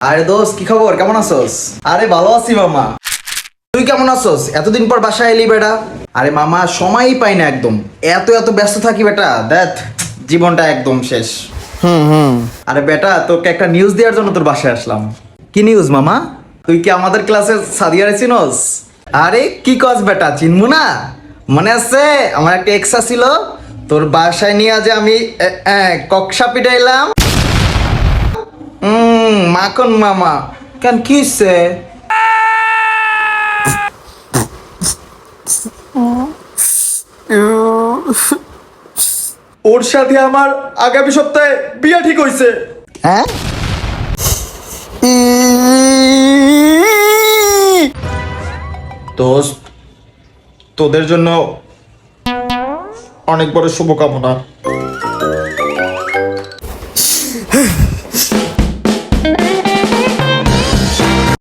আরে দোস্ত কি খবর? কেমন আছোস? আরে ভালো আছি মামা। তুই কেমন আছোস? এতদিন পর বাসায় এলি বেটা। আরে মামা সময়ই পাই না একদম। এত এত ব্যস্ত থাকি বেটা দেখ জীবনটা একদম শেষ। হুম হুম। আরে বেটা তোকে একটা নিউজ দেওয়ার জন্য তোর বাসায় আসলাম। কি নিউজ মামা? তুই কি আমাদের ক্লাসে সাদিয়ারে চিনস? আরে কি কস বেটা চিনমু না? মনে আছে আমার একটা এক্সা ছিল। তোর বাসায় নিয়ে যে আমি কক্সা পিটাইলাম। মাখন মামা কেন কি হচ্ছে ওর সাথে আমার আগামী সপ্তাহে বিয়ে ঠিক হয়েছে হ্যাঁ? দোস্ত তোদের জন্য অনেক বড় শুভকামনা।